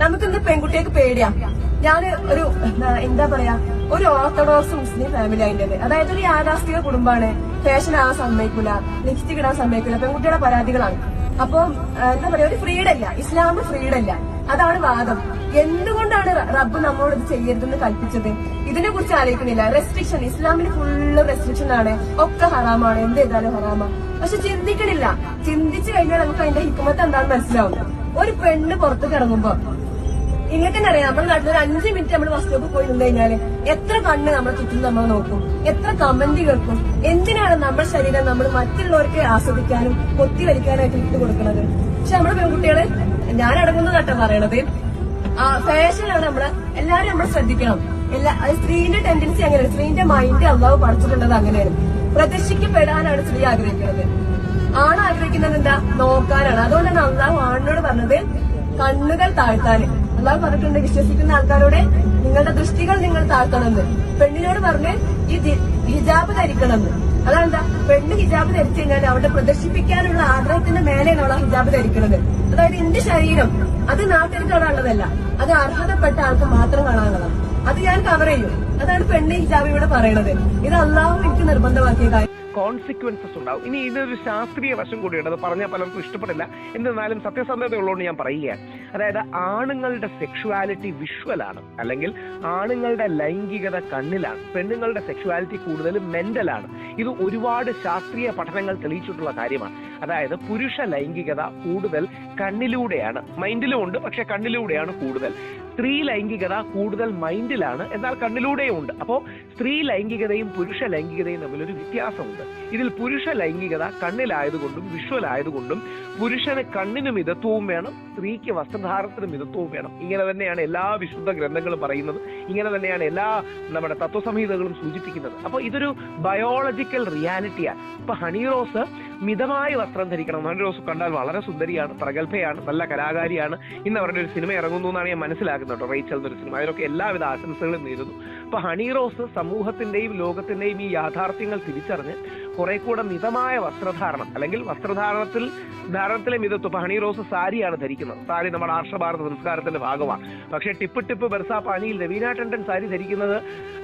നമുക്കിന്ന് പെൺകുട്ടികൾക്ക് പേടിയാ? ഞാൻ ഒരു എന്താ പറയാ ഒരു ഓർത്തഡോക്സ് മുസ്ലിം ഫാമിലി അതിന്റെ അതായത് ഒരു യാഥാസ്ഥിക കുടുംബമാണ് ഫാഷൻ ആവാൻ സമ്മതിക്കില്ല ലിപ്സ്റ്റിക് ഇടാൻ സമ്മതിക്കില്ല പെൺകുട്ടിയുടെ പരാതികളാണ്. അപ്പൊ എന്താ പറയാ ഒരു ഫ്രീഡം ഇല്ല ഇസ്ലാം ഫ്രീഡം ഇല്ല അതാണ് വാദം. എന്തുകൊണ്ടാണ് റബ്ബ് നമ്മളോട് ഇത് ചെയ്യരുതെന്ന് കൽപ്പിച്ചത്? ഇതിനെ കുറിച്ച് ആലോചിക്കുന്നില്ല. റെസ്ട്രിക്ഷൻ ഇസ്ലാമിന് ഫുള്ള് റെസ്ട്രിക്ഷൻ ആണ്. ഒക്കെ ഹറാമാണ്. എന്ത് ചെയ്താലും ഹറാമാണ് പക്ഷെ ചിന്തിക്കണില്ല. ചിന്തിച്ചു കഴിഞ്ഞാൽ നമുക്ക് അതിന്റെ ഹിക്കുമത്ത് എന്താണെന്ന് മനസ്സിലാവും. ഒരു പെണ്ണ് പുറത്തേക്ക് ഇറങ്ങുമ്പോ നിങ്ങൾക്ക് തന്നെ അറിയാം. നമ്മുടെ നാട്ടിൽ ഒരു അഞ്ച് മിനിറ്റ് നമ്മൾ ബസ് സ്റ്റോപ്പിൽ പോയി നിന്ന് എത്ര കണ്ണ് നമ്മളെ ചുറ്റും നമ്മൾ നോക്കും. എത്ര കമന്റ് കേൾക്കും. എന്തിനാണ് നമ്മുടെ ശരീരം നമ്മൾ മറ്റുള്ളവർക്ക് ആസ്വദിക്കാനും കൊത്തി വലിക്കാനായിട്ട് ഇട്ട് കൊടുക്കുന്നത്? പക്ഷെ നമ്മുടെ പെൺകുട്ടികൾ ഞാൻ അടങ്ങുന്ന അടങ്ങുന്നതാട്ടോ പറയണത് ഫാഷനാണ് നമ്മൾ എല്ലാരും നമ്മൾ ശ്രദ്ധിക്കണം. എല്ലാ സ്ത്രീന്റെ ടെൻഡൻസി അങ്ങനെ സ്ത്രീന്റെ മൈൻഡ് അള്ളാവ് പഠിച്ചിട്ടുള്ളത് അങ്ങനെയാണ്. പ്രദർശിക്കപ്പെടാനാണ് സ്ത്രീ ആഗ്രഹിക്കുന്നത്. ആണ് ആഗ്രഹിക്കുന്നത് എന്താ? നോക്കാനാണ്. അതുകൊണ്ടാണ് അള്ളാഹു ആണിനോട് പറഞ്ഞത് കണ്ണുകൾ താഴ്ത്താന് അള്ളാഹു പറഞ്ഞിട്ടുണ്ട് വിശ്വസിക്കുന്ന ആൾക്കാരോട് നിങ്ങളുടെ ദൃഷ്ടികൾ നിങ്ങൾ താഴ്ത്തണമെന്ന്. പെണ്ണിനോട് പറഞ്ഞ് ഈ ഹിജാബ് ധരിക്കണമെന്ന്. അതെന്താ പെണ്ണ് ഹിജാബ് ധരിച്ചു കഴിഞ്ഞാൽ അവിടെ പ്രദർശിപ്പിക്കാനുള്ള ആഗ്രഹത്തിന്റെ മേലെയാണ് അവൾ ഹിജാബ് ധരിക്കുന്നത് അതായത് എന്റെ ശരീരം അത് നാട്ടുകാർക്ക് അത് അർഹതപ്പെട്ട ആൾക്ക് മാത്രം കാണാനുള്ളതാണ്. അത് ഞാൻ കവർ ചെയ്യും. അതാണ് പെണ്ണ് ഹിജാബ് ഇവിടെ പറയണത്. ഇത് അള്ളാഹു എനിക്ക് നിർബന്ധമാക്കിയ കാര്യം. കോൺസിക്വൻസസ് ഉണ്ടാവും. ഇനി ഇതൊരു ശാസ്ത്രീയ വശം കൂടിയുണ്ട്. അത് പറഞ്ഞാൽ പലർക്കും ഇഷ്ടപ്പെടില്ല. എന്നിരുന്നാലും സത്യസന്ധതയുള്ളതുകൊണ്ട് ഞാൻ പറയുകയാണ്. അതായത് ആണുങ്ങളുടെ സെക്ഷുവാലിറ്റി വിഷ്വലാണ് അല്ലെങ്കിൽ ആണുങ്ങളുടെ ലൈംഗികത കണ്ണിലാണ്. പെണ്ണുങ്ങളുടെ സെക്ഷുവാലിറ്റി കൂടുതലും മെന്റലാണ് ഇത് ഒരുപാട് ശാസ്ത്രീയ പഠനങ്ങൾ തെളിയിച്ചിട്ടുള്ള കാര്യമാണ്. അതായത് പുരുഷ ലൈംഗികത കൂടുതൽ കണ്ണിലൂടെയാണ്. മൈൻഡിലും ഉണ്ട് പക്ഷെ കണ്ണിലൂടെയാണ് കൂടുതൽ. സ്ത്രീ ലൈംഗികത കൂടുതൽ മൈൻഡിലാണ് എന്നാൽ കണ്ണിലൂടെയും ഉണ്ട് അപ്പോൾ സ്ത്രീ ലൈംഗികതയും പുരുഷ ലൈംഗികതയും തമ്മിലൊരു വ്യത്യാസമുണ്ട്. ഇതിൽ പുരുഷ ലൈംഗികത കണ്ണിലായതുകൊണ്ടും വിഷ്വൽ ആയതുകൊണ്ടും പുരുഷന് കണ്ണിന് മിതത്വവും വേണം സ്ത്രീക്ക് വസ്ത്രധാരണത്തിന് മിതത്വവും വേണം. ഇങ്ങനെ തന്നെയാണ് എല്ലാ വിശുദ്ധ ഗ്രന്ഥങ്ങളും പറയുന്നത്. ഇങ്ങനെ തന്നെയാണ് എല്ലാ നമ്മുടെ തത്വസംഹിതകളും സൂചിപ്പിക്കുന്നത്. അപ്പോൾ ഇതൊരു ബയോളജിക്കൽ റിയാലിറ്റിയാണ് ഇപ്പൊ ഹണി റോസ് മിതമായ വസ്ത്രം ധരിക്കണം. നല്ല റോസ് കണ്ടാൽ വളരെ സുന്ദരിയാണ് പ്രഗത്ഭയാണ് നല്ല കലാകാരിയാണ്. ഇന്ന് അവരുടെ ഒരു സിനിമ ഇറങ്ങുന്നു എന്നാണ് ഞാൻ മനസ്സിലാക്കുന്നത് കേട്ടോ റേച്ചൽ എന്നൊരു സിനിമ. അതിലൊക്കെ എല്ലാവിധ ആശംസകളും നേരുന്നു. അപ്പൊ ഹണി റോസ് സമൂഹത്തിന്റെയും ലോകത്തിന്റെയും ഈ യാഥാർത്ഥ്യങ്ങൾ തിരിച്ചറിഞ്ഞ് കുറെ കൂടെ മിതമായ വസ്ത്രധാരണം അല്ലെങ്കിൽ വസ്ത്രധാരണത്തിൽ ധാരണത്തിലെ മിതത്വം. ഹണി റോസ് സാരിയാണ് ധരിക്കുന്നത്. സാരി നമ്മുടെ ആർഷഭാരത സംസ്കാരത്തിന്റെ ഭാഗമാണ്. പക്ഷേ ടിപ്പ് ടിപ്പ് ബെർസ പാനിയിൽ രവീന ടണ്ടൻ സാരി ധരിക്കുന്നത്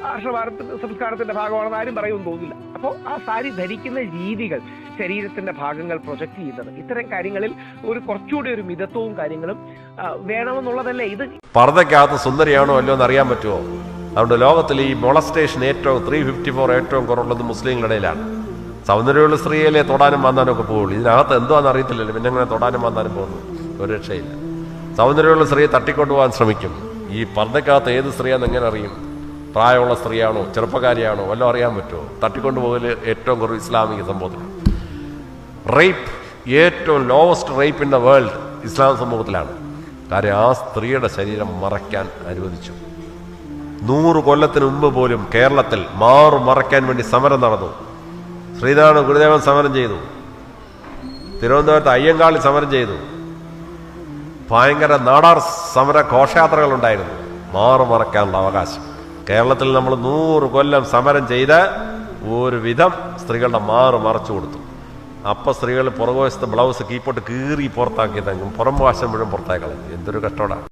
ആർഷഭാരത സംസ്കാരത്തിന്റെ ഭാഗമാണെന്ന് ആരും പറയുമെന്ന് തോന്നില്ല അപ്പോൾ ആ സാരി ധരിക്കുന്ന രീതികൾ ശരീരത്തിന്റെ ഭാഗങ്ങൾ പ്രൊജക്ട് ചെയ്യുന്നത്. ഇത്തരം കാര്യങ്ങളിൽ ഒരു കുറച്ചുകൂടി ഒരു മിതത്വവും കാര്യങ്ങളും വേണമെന്നുള്ളതല്ലേ. ഇത് പർദ്ദക്കകത്ത് സുന്ദരിയാണോ അല്ലോ എന്ന് അറിയാൻ പറ്റുമോ? അതുകൊണ്ട് ലോകത്തിൽ ഈ മൊളസ്റ്റേഷൻ ഏറ്റവും ത്രീ ഫിഫ്റ്റി ഫോർ ഏറ്റവും കുറവുള്ളത് മുസ്ലിങ്ങളുടെ ഇടയിലാണ്. സൗന്ദര്യമുള്ള സ്ത്രീയിലെ തൊടാനും വന്നാനും ഒക്കെ ഇതിനകത്ത് എന്തുവാന്ന് അറിയത്തില്ലല്ലോ. പിന്നെ അങ്ങനെ തൊടാനും വന്നാനും പോകുന്നു? ഒരു രക്ഷയില്ല. സൗന്ദര്യമുള്ള സ്ത്രീയെ തട്ടിക്കൊണ്ടു പോകാൻ ശ്രമിക്കും. ഈ പർദ്ദക്കകത്ത് ഏത് സ്ത്രീയാണെന്ന് എങ്ങനെ അറിയും? പ്രായമുള്ള സ്ത്രീയാണോ? ചെറുപ്പക്കാരിയാണോ? വല്ലതും അറിയാൻ പറ്റുമോ? തട്ടിക്കൊണ്ടുപോകൽ ഏറ്റവും കുറവ് ഇസ്ലാമിക സംഭവത്തിൽ റേപ്പ് ഏറ്റവും lowest rape in the world ഇസ്ലാം സമൂഹത്തിലാണ്. കാര്യം ആ സ്ത്രീയുടെ ശരീരം മറയ്ക്കാൻ അനുവദിച്ചു. നൂറ് കൊല്ലത്തിന് മുമ്പ് പോലും കേരളത്തിൽ മാറു മറയ്ക്കാൻ വേണ്ടി സമരം നടന്നു. ശ്രീനാരായണ ഗുരുദേവൻ സമരം ചെയ്തു. തിരുവനന്തപുരത്ത് അയ്യങ്കാളി സമരം ചെയ്തു. ഭയങ്കര നാടാർ സമര ഘോഷയാത്രകൾ ഉണ്ടായിരുന്നു മാറു മറയ്ക്കാനുള്ള അവകാശം. കേരളത്തിൽ നമ്മൾ നൂറ് കൊല്ലം സമരം ചെയ്ത് ഒരുവിധം സ്ത്രീകളുടെ മാറു മറച്ചു കൊടുത്തു. അപ്പൊ സ്ത്രീകൾ പുറകുവശത്ത് ബ്ലൗസ് കീപ്പോട്ട് കീറി പുറത്താക്കിയതെങ്കിലും പുറം വാശം മുഴുവൻ പുറത്താക്കളെ എന്തൊരു കഷ്ടോടാണ്